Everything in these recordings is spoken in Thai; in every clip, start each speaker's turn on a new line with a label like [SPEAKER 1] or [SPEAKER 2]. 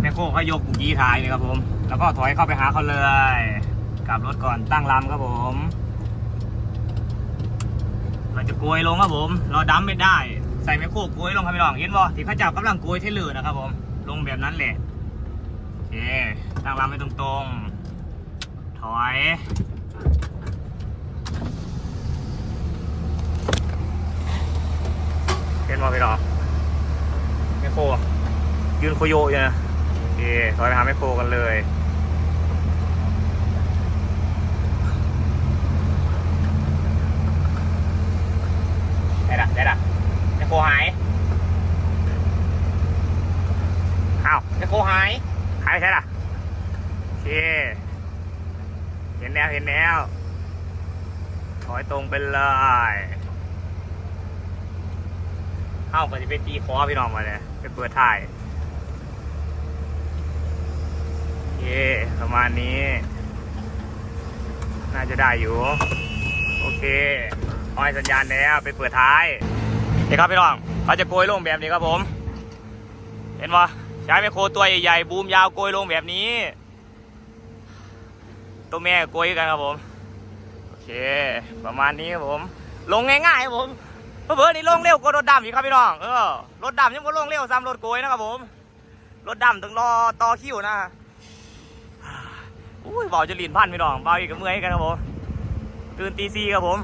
[SPEAKER 1] แม่โคเขายกบุกี้ท้ายเลยครับผม แล้วก็ถอยเข้าไปหาเขาเลย กลับรถก่อนตั้งลำครับผม เราจะโกยลงครับผม เราดั้มไม่ได้ ใส่แม่โคโกยลงครับพี่น้องเห็นบ่ที่พระจ้ากำลังโกยเทเลอนะครับผม ลงแบบนั้นแหละโอเคตั้งลำไปตรงๆ ถอยเห็นบ่พี่น้องแม่โคยืนโคโยอยู่นะ เคถอยไปหาแม่โคกันเลยได้ละได้ละแม่โคหายอ้าวแม่โคหายหายไปใช่ละโอเคเห็นแล้วเห็นแล้วถอยตรงไปเลยเข้าก็จะเป็นตีคอพี่น้องมาเลยไปเปิดถ่ายโอเค ประมาณนี้ น่าจะได้อยู่ โอเคออยสัญญาณแล้วไปเปิดท้ายนี่ครับพี่น้องเขาจะโกยลงแบบนี้ครับผม เห็นปะใช้ไมโครตัวใหญ่ๆบูมยาวโกยลงแบบนี้ ตัวแม่โกยกันครับผม โอเค ประมาณนี้ครับผม ลงง่ายๆครับผมเพื่อๆนี่ลงเร็วกว่ารถดำอีกครับพี่น้อง เออ รถดำยังก็ลงเร็วซ้ำรถโกยนะครับผม รถดำต้องรอต่อคิวนะ อุ้ยเบาจะลีนพันพี่น้องเบาอีกกับเมื่อยกันครับผมตื่นตีสี่ครับผม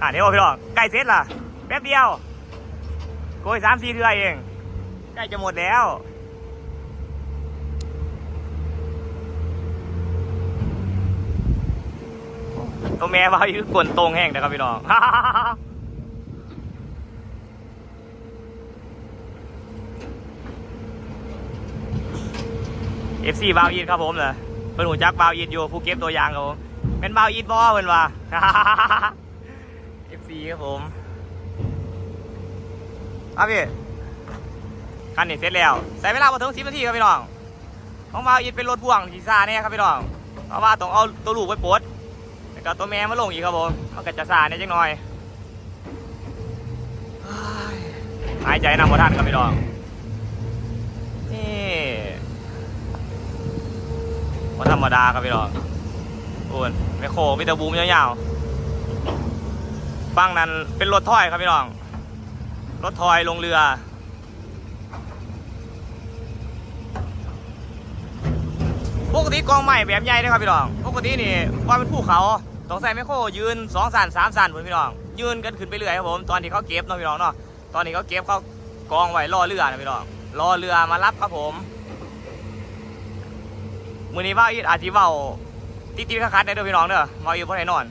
[SPEAKER 1] อ่านี่โอ้พี่น้องใกล้เสร็จละแป๊บเดียวโกยสามสี่เทือเองใกล้จะหมดแล้วตัวแม่ว่าอยู่กวนตรงแห้งนะครับพี่น้อง เอฟซีบาวอีดครับผมเลยเพิ่นหูจักบาวอีดอยู่ผู้เก็บตัวอย่างครับผมเป็นบาวอีดบ่เพิ่นว่าเอฟซีครับผมครับพี่คันนี้เสร็จแล้วใส่เวลาพอถึงสิบนาทีครับพี่น้องของบาวอีดเป็นรถพ่วงทีซ่าเนี่ยครับพี่น้องเพราะว่าต้องเอาตัวลูกไปปลดแล้วก็ตัวแม่มาลงอีกครับผมมันก็จะซ่าเนี่ยจังหน่อยหายใจนำบ่ทันครับพี่น้องนี่ ว่าธรรมดาครับพี่น้องโอ้ยไม่โคมีแต่บูมยาวๆฟังนั้นเป็นรถถ้อยครับพี่น้อง รถทอยลงเรือปกติกองใหม่แบบใหญ่นะครับพี่น้อง ปกตินี่ว่าเป็นภูเขาต้องใส่ไมโครยืนสองสันสามสันเหมือนพี่น้อง ยืนกันขึ้นไปเรื่อยครับผม ตอนที่เขาเก็บเนาะพี่น้องเนาะ ตอนนี้เขาเก็บเขากองไว้รอเรือนะพี่น้องรอเรือมารับครับผม มือนี้ว่าอีอาจจะเว้าติดติดคัดๆได้เด้อพี่น้องเด้อเว้าอีบ่ให้นอน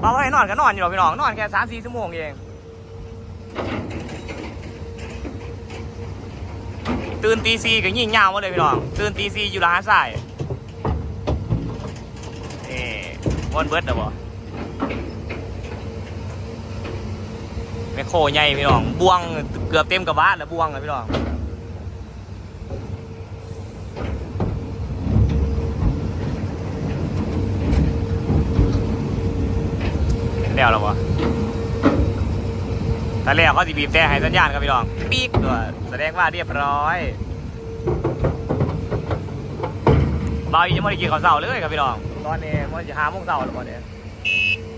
[SPEAKER 1] เว้าบ่ให้นอนก็นอนอยู่หรอกพี่น้องนอนแค่สามสี่ชั่วโมงเองตื่นตีสี่ก็ยิ่งยาวมาเลยพี่น้องตื่นตีสี่อยู่ร้านสายนี่วันเบิร์ดนะบ่แม่โคใหญ่พี่น้องบวงเกือบเต็มกระบะแล้วบวงเลยพี่น้อง แล้วหรอวะถ้าแล้วเขาสิบีบแต่ให้สัญญาณครับพี่น้องปีกตัวแสดงว่าเรียบร้อยบ่าวอียังไม่ได้กินข้าวเสาเลยครับพี่น้อง ตอนนี้มันจะหาโมงเสาแล้วตอนนี้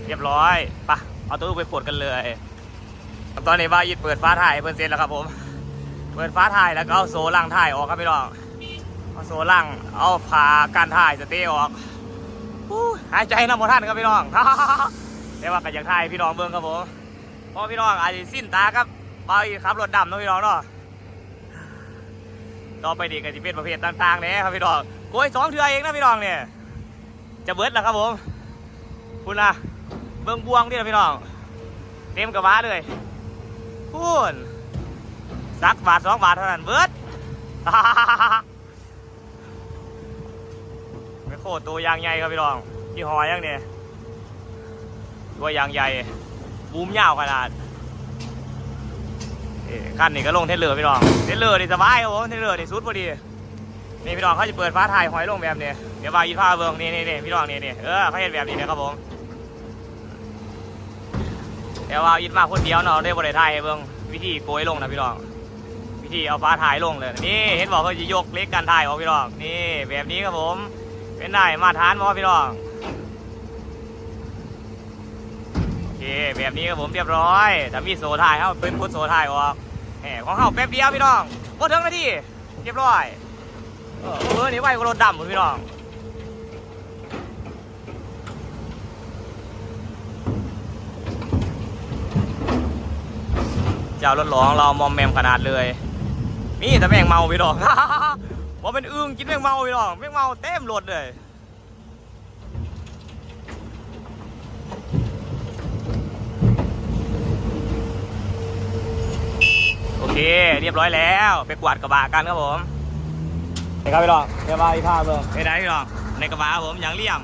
[SPEAKER 1] เรียบร้อยไปะเอาตัวไปปลดกันเลย ตอนนี้บ่าวอีเปิดฟ้าถ่ายเพิ่นเสร็จแล้วครับผม เปิดฟ้าถ่ายแล้วก็เอาโซ่ล่างถ่ายออกครับพี่น้องเอาโซ่ล่างเอาผ่าการถ่ายสเตย์ออกหายใจน้ำมันท่านครับพี่น้อง แต่ว่าก็อยากถ่ายพี่น้องเบิ่งครับผมเพราะพี่น้องอาจจะสิ้นตาครับบาขับรถดำเนาะพี่น้องเนาะต่อไปดีก็จะเป็นประเภทต่างๆเนี่ยครับพี่น้องโกยสองเทือเองนะพี่น้องเนี่ยจะเบิดแล้วครับผมคุณนะเบิ่งบวงนี่นะพี่น้องเต็มกระบะเลยพูนสักบาทสองบาทเท่านั้นเบิดไม่โคตรตัวยางใหญ่ครับพี่น้องที่หอยยังเนี่ย ตัวยางใหญ่บูมยาวขนาดเอ้ขั้นนี้ก็ลงเทเลอร์พี่น้องเทเลอร์นี่สบายครับผมเทเลอร์นี่สุดพอดีนี่พี่น้องเขาจะเปิดฟ้าถ่ายหอยลงแบบนี้เดี๋ยววายีผ้าเบิ้งนี่นี่นี่พี่น้องนี่นี่เออเขาเห็นแบบนี้นะครับผมเดี๋ยวว่ายิดมาคนเดียวเนาะได้บริถ่ายเบิ้งวิธีโกยลงนะพี่น้องวิธีเอาฟ้าถ่ายลงเลยนี่เห็นบอกเขาจะยกเล็กการถ่ายออกพี่น้องนี่แบบนี้ครับผมเป็นได้มาตรฐานบอพี่น้องโอเค แบบนี้ครับผมเรียบร้อยถ้ามีโซ่ถ่ายเขาเป็นพุทโซ่ถ่ายออกแหมของเขาแป๊บเดียวพี่น้องพอถึงนาทีเรียบร้อย เออเออนี่ไวกว่ารถดำผมพี่น้องเจ้ารถหลองเรามอมแมมขนาดเลยนี่แต่แม่งเมาพี่น้องว่าเป็นอึ้งกินแม่งเมาพี่น้องแม่งเมาเต็มรถเลย เค เรียบร้อยแล้ว ไปกวาดกระบะกันครับผมนี่ครับพี่น้องเรียบร้อยภาพเบิ่งไปไหนพี่น้องในกระบะครับผมอย่างเลี่ยม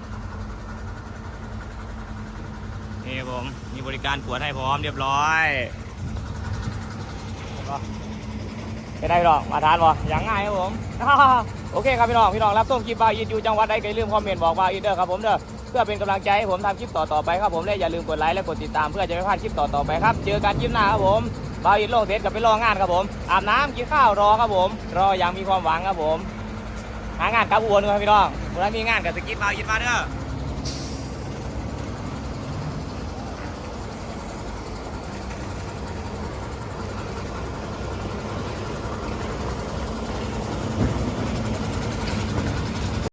[SPEAKER 1] นี่ครับผมมีบริการกวดให้พร้อมเรียบร้อยไปได้พี่น้องมาทานบ่อย่างง่ายครับผมโอเคครับพี่น้องพี่น้องรับส้มคลิปบาอินอยู่จังหวัดใดก็อย่าลืมคอมเมนต์บอกบาอินเด้อครับผมเด้อเพื่อเป็นกำลังใจให้ผมทำคลิปต่อๆไปครับผมและอย่าลืมกดไลค์และกดติดตามเพื่อจะไม่พลาดคลิปต่อๆไปครับเจอกันคลิปหน้าครับผม บาอิโลงเสร็จกับไปรองานครับผม อาบน้ำกินข้าวรอครับผม รออย่างมีความหวังครับผม หางานกับอวนครับพี่น้องเวลามีงานกับสกิทบาอิดมาเด้อ